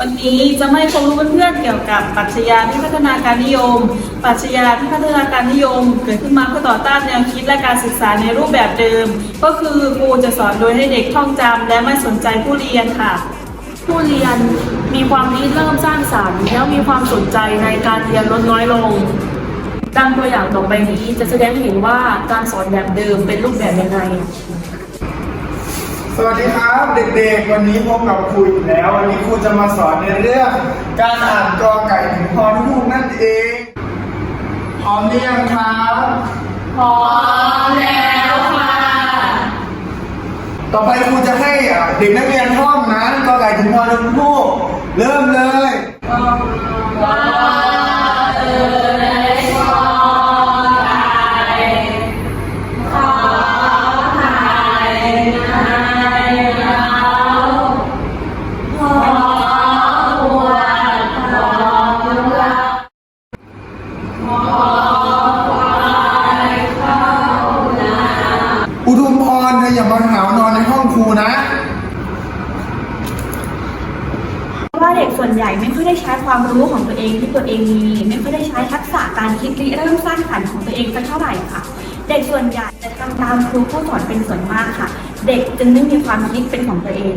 วันนี้จะไม่พบรู้เพื่อนๆเกี่ยวกับปรัชญาที่พัฒนาการนิยม ปรัชญาที่พัฒนาการนิยม เกิดขึ้นมาเพื่อต่อต้านแนวคิดและการศึกษาในรูปแบบเดิม ก็คือครูจะสอนโดยให้เด็กท่องจำและไม่สนใจผู้เรียนค่ะ ผู้เรียนมีความริเริ่มสร้างสรรค์แล้วมีความสนใจในการเรียนลดน้อยลงดังตัวอย่างต่อไปนี้จะแสดงเห็นว่าการสอนแบบเดิมเป็นรูปแบบยังไง สวัสดีครับเด็กๆ วันนี้พบกับครูอีกแล้ว วันนี้ครูจะมาสอนในเรื่องการอ่านกอไก่ถึงพอทุกนั่นเองพร้อมหรือยังครับพร้อมแล้วค่ะต่อไปครูจะให้เด็กนักเรียนท่องนะกอไก่ถึงพอทุกเริ่มเลย ส่วนใหญ่ไม่ค่อยได้ใช้ความรู้ของตัวเองที่ตัวเองมี ไม่ค่อยได้ใช้ทักษะการคิดริเริ่มสร้างสรรค์ของตัวเองสักเท่าไหร่ค่ะ เด็กส่วนใหญ่จะทำตามครูผู้สอนเป็นส่วนมากค่ะ เด็กจึงไม่มีความคิดเป็นของตัวเอง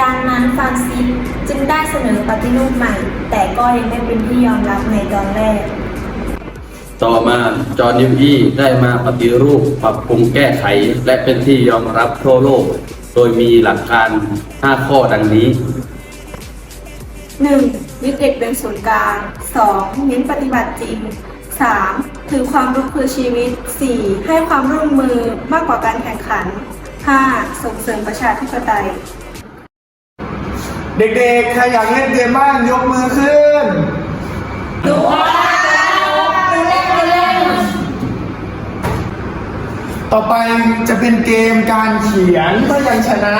ดังนั้นฟรานซิสจึงได้เสนอปฏิรูปใหม่ แต่ก็ยังไม่เป็นที่ยอมรับในตอนแรก ต่อมาจอห์นนิวอี้ได้มาปฏิรูปปรับปรุงแก้ไข และเป็นที่ยอมรับทั่วโลก โดยมีหลักการ 5 ข้อดังนี้ 1. ยึดเด็กเป็นศูนย์กลาง 2. เน้นปฏิบัติจริง 3. ถือความรู้คือชีวิต 4. ให้ความร่วมมือมากกว่าการแข่งขัน 5. ส่งเสริมประชาธิปไตย เด็กๆ ใครอยากเล่นเกมบ้างยกมือขึ้นต่อไปจะเป็นเกมการเขียนเพื่อยังชนะ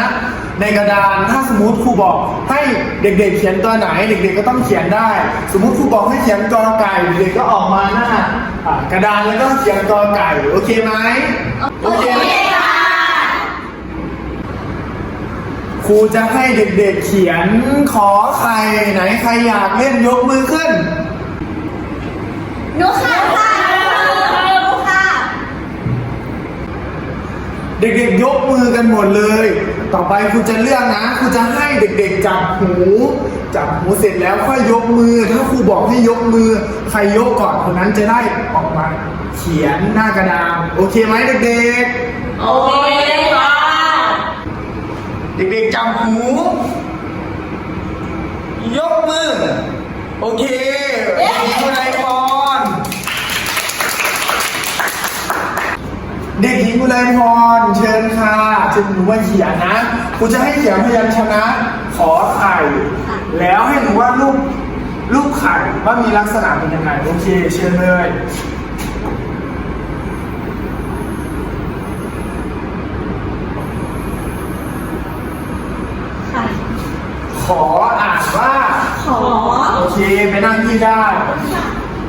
ในกระดานถ้าสมมติครูบอกให้เด็กๆเขียนตัวไหน เด็กๆก็ต้องเขียนได้ สมมติครูบอกให้เขียนกอไก่เด็กๆก็ออกมาหน้าอ่ากระดานแล้วก็เขียนกอไก่โอเคไหมโอเคค่ะครูจะให้เด็กๆเขียนขอไข่ไหนใครอยากเล่นยกมือขึ้นเด็กๆยกมือกันหมดเลย ต่อไปครูจะเลือกนะครูจะให้เด็กๆจับหูจับหูเสร็จแล้วค่อยยกมือ ถ้าครูบอกให้ยกมือ ใครยกก่อนคนนั้นจะได้ออกมาเขียนหน้ากระดานโอเคไหมเด็กๆ โอเคค่ะเด็กๆจับหู ยกมือ โอเคคุณไอพร เด็กหญิงกุไลพร เชิญค่ะจะหนูว่าเขียนนะครูจะให้เขียนพยัญชนะ ขอไข่ แล้วให้หนูว่ารูปรูปไข่ว่ามีลักษณะเป็นยังไงโอเค เชิญเลยขออ่านว่า ขอ โอเค ไปนั่งที่ได้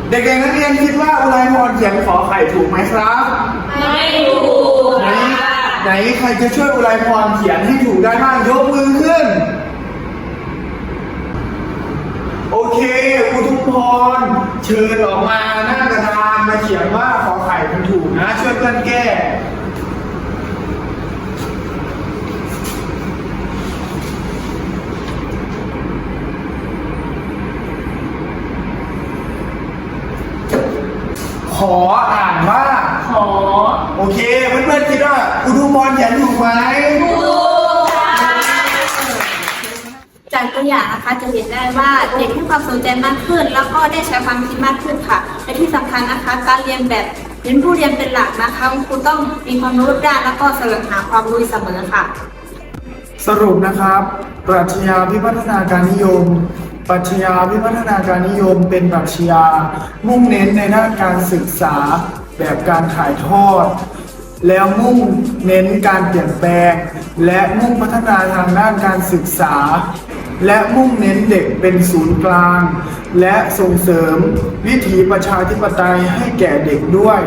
เด็กๆนักเรียนคิดว่าอุไรพรเขียนขอไข่ถูกไหมครับ ไม่ถูกไหนไหนใครจะช่วยอุไรพรเขียนให้ถูกได้บ้างยกมือขึ้น โอเคอุทุมพรเชิญออกมาหน้ากระดานมาเขียนว่าขอไข่มันถูกนะ ช่วยเพื่อนแก้ ขออ่านว่า ขอโอเคเพื่อนๆคิดว่าอุทุมพรเขียนถูกไหมจากตัวอย่างนะคะจะเห็นได้ว่าเด็กให้ความสนใจมากขึ้น แล้วก็ได้ใช้ความคิดมากขึ้นค่ะและที่สำคัญนะคะ การเรียนแบบเน้นผู้เรียนเป็นหลักนะคะคุณครูต้องมีความรู้รอบด้านแล้วก็แสวงหาความรู้เสมอค่ะ สรุปนะครับ ปรัชญาวิพัฒนาการนิยม ปรัชญาวิพัฒนาการนิยมเป็นปรัชญามุ่งเน้นในด้านการศึกษาแบบการถ่ายทอด แล้วมุ่งเน้นการเปลี่ยนแปลง และมุ่งพัฒนาทางด้านการศึกษา และมุ่งเน้นเด็กเป็นศูนย์กลาง และส่งเสริมวิถีประชาธิปไตยให้แก่เด็กด้วย